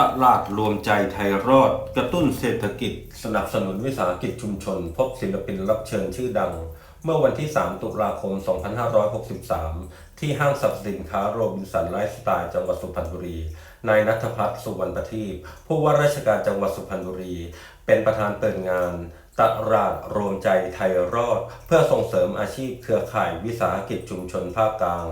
ตลาดรวมใจไทยรอด กระตุ้นเศรษฐกิจ สนับสนุนวิสาหกิจชุมชน พบศิลปินรับเชิญชื่อดัง เมื่อวันที่ 3 ตุลาคม 2563 ที่ห้างสรรพสินค้าโรบินสันไลฟ์สไตล์จังหวัดสุพรรณบุรี นายนัทพัฒน์สุวรรณประทีปผู้ว่าราชการจังหวัดสุพรรณบุรี เป็นประธานเปิดงานตลาดรวมใจไทยรอด เพื่อส่งเสริมอาชีพเครือข่ายวิสาหกิจชุมชนภาคกลาง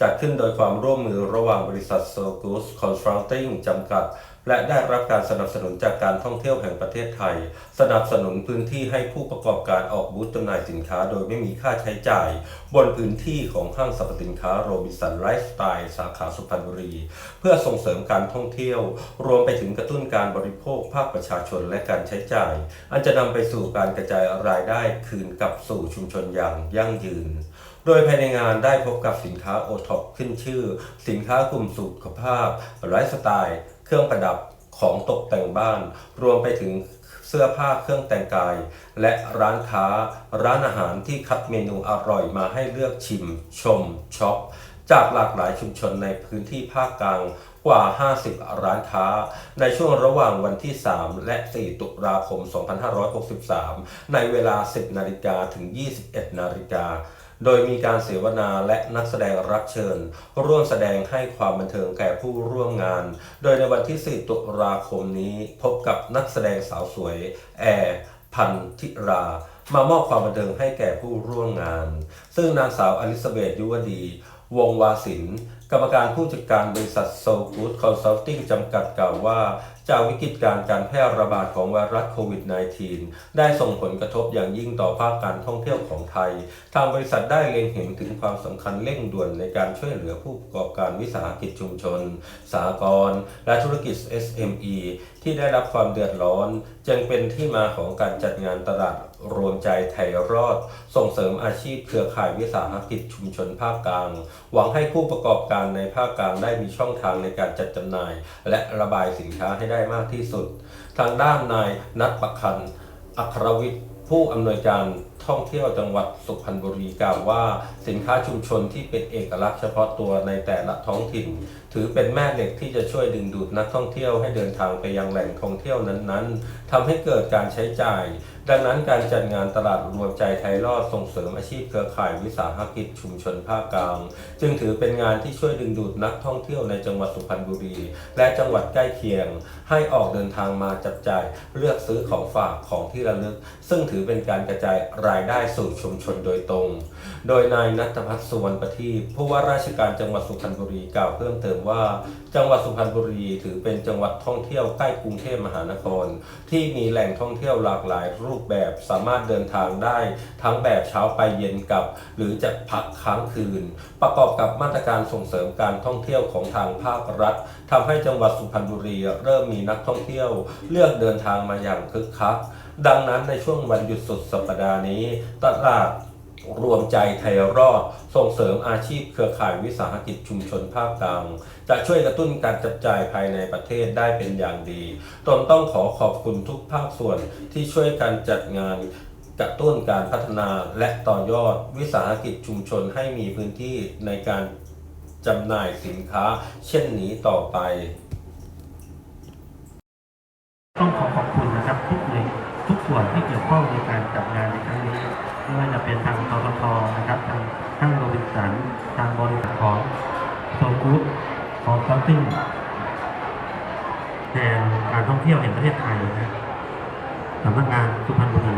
จัดขึ้นโดยความร่วมมือระหว่างบริษัท s o g u s Consulting จำกัด และได้รับการสนับสนุนจากการท่องเที่ยวแห่งประเทศไทย สนับสนุนพื้นที่ให้ผู้ประกอบการออกบูธจำหน่ายสินค้าโดยไม่มีค่าใช้จ่าย บนพื้นที่ของห้างสรรพสินค้าโรบินสันไลฟ์สไตล์สาขาสุพรรณบุรี เพื่อส่งเสริมการท่องเที่ยว รวมไปถึงกระตุ้นการบริโภคภาคประชาชนและการใช้จ่าย อันจะนำไปสู่การกระจายรายได้คืนกลับสู่ชุมชนอย่างยั่งยืน โดยภายในงานได้พบกับสินค้าโอท็อปขึ้นชื่อ สินค้ากลุ่มสุขภาพไลฟ์สไตล์ เครื่องประดับของตกแต่งบ้าน รวมไปถึงเสื้อผ้าเครื่องแต่งกาย และร้านค้า ร้านอาหารที่คัดเมนูอร่อยมาให้เลือกชิม ชมช็อปจากหลากหลายชุมชนในพื้นที่ภาคกลางกว่า 50 ร้านค้า ในช่วงระหว่างวันที่ 3 และ 4 ตุลาคม 2563 ในเวลา 10 นาฬิกาถึง 21 นาฬิกา โดยมีการเสวนาและนักแสดงรับเชิญ ร่วมแสดงให้ความบันเทิงแก่ผู้ร่วมงาน โดยในวันที่ 4 ตุลาคมนี้พบกับนักแสดงสาวสวย แอร์พันธิรามามอบความบันเทิงให้แก่ผู้ร่วมงาน ซึ่งนางสาวอลิซาเบธยุวดี วงวาสิน กรรมการผู้จัดการบริษัทโซกูดคอนซัลทิงจำกัดกล่าวว่า จากวิกฤตการการแพร่ระบาดของไวรัสโควิด -19 ได้ส่งผลกระทบอย่างยิ่งต่อภาคการท่องเที่ยวของไทย ทางบริษัทได้เล็งเห็นถึงความสำคัญเร่งด่วนในการช่วยเหลือผู้ประกอบการวิสาหกิจชุมชนสหกรณ์และธุรกิจ SME ที่ได้รับความเดือดร้อน จึงเป็นที่มาของการจัดงานตลาดรวมใจไทยรอด ส่งเสริมอาชีพเครือข่ายวิสาหกิจชุมชนภาคกลาง หวังให้ผู้ประกอบการในภาคกลางได้มีช่องทางในการจัดจำหน่าย และระบายสินค้าให้ได้ได้มากที่สุด ทางด้านนายนัทประคัน อัครวิทย์ผู้อำนวยการ ท่องเที่ยวจังหวัดสุพรรณบุรีกล่าวว่า สินค้าชุมชนที่เป็นเอกลักษณ์เฉพาะตัวในแต่ละท้องถิ่น ถือเป็นแม่เหล็กที่จะช่วยดึงดูดนักท่องเที่ยวให้เดินทางไปยังแหล่งท่องเที่ยวนั้นๆทำให้เกิดการใช้จ่าย ดังนั้นการจัดงานตลาดรวมใจไทยรอดส่งเสริมอาชีพเครือข่ายวิสาหกิจชุมชนภาคกลาง จึงถือเป็นงานที่ช่วยดึงดูดนักท่องเที่ยวในจังหวัดสุพรรณบุรี และจังหวัดใกล้เคียง ให้ออกเดินทางมาจับจ่ายเลือกซื้อของฝากของที่ระลึก ซึ่งถือเป็นการกระจายรายได้สู่ชุมชนโดยตรง โดยนายนัทพัฒน์สุวรรณประทีปผู้ว่าราชการจังหวัดสุพรรณบุรีกล่าวเพิ่มเติมว่า จังหวัดสุพรรณบุรีถือเป็นจังหวัดท่องเที่ยวใกล้กรุงเทพมหานคร ที่มีแหล่งท่องเที่ยวหลากหลายรูปแบบสามารถเดินทางได้ทั้งแบบเช้าไปเย็นกลับ หรือจะพักค้างคืน ประกอบกับมาตรการส่งเสริมการท่องเที่ยวของทางภาครัฐทำให้จังหวัดสุพรรณบุรีเริ่มมีนักท่องเที่ยว เลือกเดินทางมาอย่างคึกคัก ดังนั้นในช่วงวันหยุดสุดสัปดาห์นี้ ตลาดรวมใจไทยรอดส่งเสริมอาชีพเครือข่ายวิสาหกิจชุมชนภาคกลางจะช่วยกระตุ้นการจับจ่ายภายในประเทศได้เป็นอย่างดีตนต้องขอขอบคุณทุกภาคส่วนที่ช่วยกันจัดงานกระตุ้นการพัฒนาและต่อยอดวิสาหกิจชุมชนให้มีพื้นที่ในการจำหน่ายสินค้า เช่นนี้ต่อไป ต้องขอขอบคุณ ข้องในการจัดงานในครั้งนี้ ไม่ว่าจะเป็นทางทททนะครับ ทางห้างโรบินสัน ทางบริษัทของโซกรุ๊ปของซัมติงแทนการท่องเที่ยวแห่งประเทศไทยนะสำนักงานสุพรรณบุรี